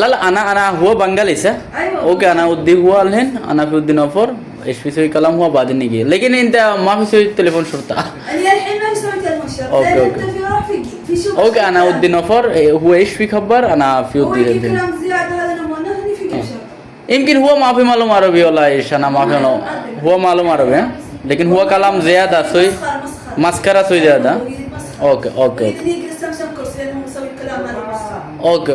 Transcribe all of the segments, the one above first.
লাল আনা আনা হুয়া বাঙ্গালি সা ওকে আনা উদ্দি হুয়া আলহেন আনা ফি উদ্দিন অফর সই কালাম হুয়া বাদিন নিগে। লেকিন ইনতা মাফি সই টেলিফোন শুরতা। ওকে ওকে ওকে আনা উদ্দিন অফর হুয়া পি আনা ফি উদ্দিন يمكن هو ما في معلوم عربي ولا ايش انا ما في هو লেকিন হুয়া কালাম هو كلام زياده سوي مسخره سوي زياده ওকে ওকে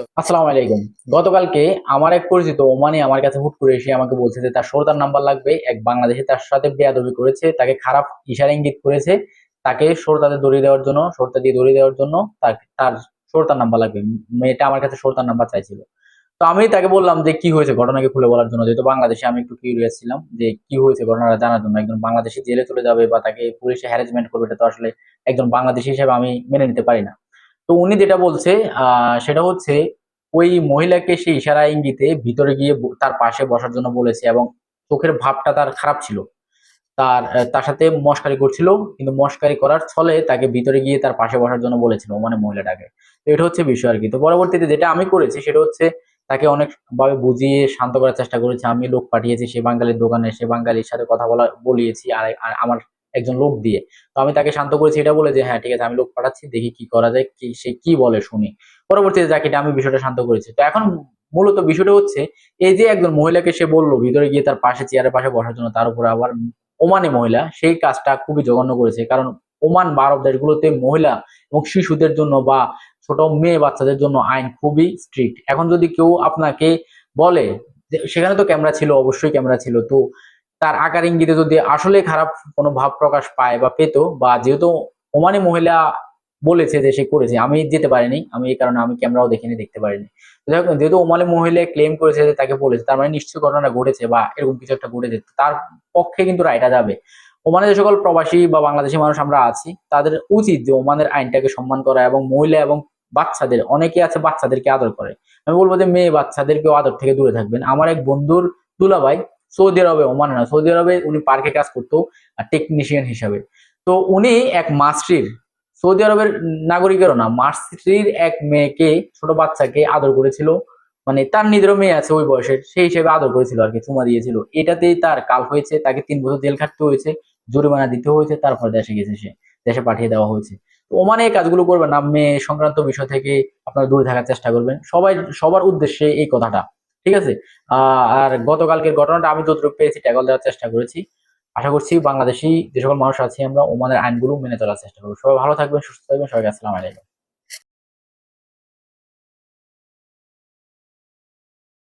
গতকালকে আমার এক পরিচিত ওমানি আমার কাছে হুট করে এসে আমাকে বলছে যে তার সরদার নাম্বার লাগবে, এক বাংলাদেশি তার সাথে বেয়াদবি করেছে, তাকে খারাপ ইশারা ইঙ্গিত করেছে, তাকে সরদাতে দড়ি দেওয়ার জন্য, সরতা দিয়ে দড়ি দেওয়ার জন্য তার তার সরতার নাম্বার লাগবে, মেয়েটা আমার কাছে সরতার নাম্বার চাইছিল। তো আমি তাকে বললাম যে কি হয়েছে ঘটনাকে খুলে বলার জন্য, যেহেতু বাংলাদেশে আমি একটু কিউরিয়াস ছিলাম যে কি হয়েছে ঘটনাটা জানার জন্য, একজন বাংলাদেশি জেলে চলে যাবে বা তাকে পুলিশে হ্যারাসমেন্ট করবে, এটা তো আসলে একজন বাংলাদেশি হিসেবে আমি মেনে নিতে পারি না। তো উনি যেটা বলছে সেটা হচ্ছে ওই মহিলাকে সে ইশারা ইঙ্গিতে ভিতরে গিয়ে তার পাশে বসার জন্য বলেছে এবং চোখের ভাবটা তার খারাপ ছিল। তার তার সাথে মস্কারি করছিল, কিন্তু মস্কারি করার ছলে তাকে ভিতরে গিয়ে তার পাশে বসার জন্য বলেছিল মানে মহিলাটাকে। তো এটা হচ্ছে বিষয় আর কি তো পরবর্তীতে যেটা আমি করেছি সেটা হচ্ছে তাকে অনেক ভাবে বুঝিয়ে শান্ত করার চেষ্টা করেছি। আমি লোক পাঠিয়েছি, সে বাঙালির দোকানে, সে বাঙালির সাথে কথা বলা, বলিয়েছি আর আমার একজন লোক দিয়ে। তো আমি তাকে শান্ত করেছি, এটা বলে যে হ্যাঁ ঠিক আছে, আমি লোক পাঠাচ্ছি, দেখি কি করা যায়, কি, সে কি বলে শুনি। পরবর্তীতে যাকে এটা আমি বিষয়টা শান্ত করেছি। তো এখন মূলত বিষয়টা হচ্ছে, এই যে একজন মহিলাকে সে বলল, ভিতরে গিয়ে তার পাশে, চেয়ারের পাশে বসার জন্য, তার উপরে আবার ওমানি মহিলা, সেই কাজটা খুবই জঘন্য করেছে। কারণ ওমান বা আরব দেশগুলোতে মহিলা এবং শিশুদের জন্য বা ছোট মেয়ে বাচ্চাদের জন্য আইন খুবই স্ট্রিক্ট এখন যদি কেউ আপনাকে বলে সেখানে তো ক্যামেরা ছিল, অবশ্যই ক্যামেরা ছিল। তো তার আকার ইঙ্গিতে যদি আসলে খারাপ কোনো ভাব প্রকাশ পায় বা পেত বা যেহেতু ওমানি মহিলা বলেছে যে সে করেছে, আমি যেতে পারিনি, আমি এই কারণে আমি ক্যামেরাও দেখিনি, দেখতে পারিনি। যেহেতু ওমানি মহিলা ক্লেম করেছে যে তাকে বলেছে, তার মানে নিশ্চয়ই ঘটনাটা ঘটেছে বা এরকম কিছু একটা ঘটেছে তার পক্ষে কিন্তু রায়টা যাবে। ওমানে যে সকল প্রবাসী বা বাংলাদেশি মানুষ আমরা আছি, তাদের উচিত যে ওমানের আইনটাকে সম্মান করা এবং মহিলা এবং বাচ্চাদের, অনেকে আছে বাচ্চাদেরকে আদর করে। আমি বলব যে মেয়ে বাচ্চাদেরকেও আদর থেকে দূরে থাকবেন। আমার এক বন্ধুর দুলাভাই সৌদি আরবে, ওমানে না, সৌদি আরবে উনি পার্কে কাজ করতো টেকনিশিয়ান হিসাবে। তো উনি এক মাস্ট্রির সৌদি আরবের নাগরিকেরও না মাস্ট্রির এক মেয়েকে, ছোট বাচ্চাকে আদর করেছিল। মানে তার নিজেরও মেয়ে আছে ওই বয়সের সেই হিসেবে আদর করেছিল আর কি, চুমা দিয়েছিল। এটাতেই তার কাল হয়েছে, তাকে তিন বছর জেল খাটতে হয়েছে, জরিমানা দিতে হয়েছে, তারপর দেশে গেছে সে, দেশে পাঠিয়ে দেওয়া হয়েছে। তো ওমানে এই কাজগুলো করবেন না, মেয়ে সংক্রান্ত বিষয় থেকে আপনারা দূরে থাকার চেষ্টা করবেন। সবাই, সবার উদ্দেশ্যে এই কথাটা। ঠিক আছে? আর গতকালকের ঘটনাটা আমি যতটুকু পেয়েছি ট্যাগল দেওয়ার চেষ্টা করেছি। আশা করছি বাংলাদেশি যে সকল মানুষ আছি আমরা ওমানের আইনগুলো মেনে চলার চেষ্টা করব। সবাই ভালো থাকবেন, সুস্থ থাকবেন, সবাইকে আসসালাম আলাইকুম।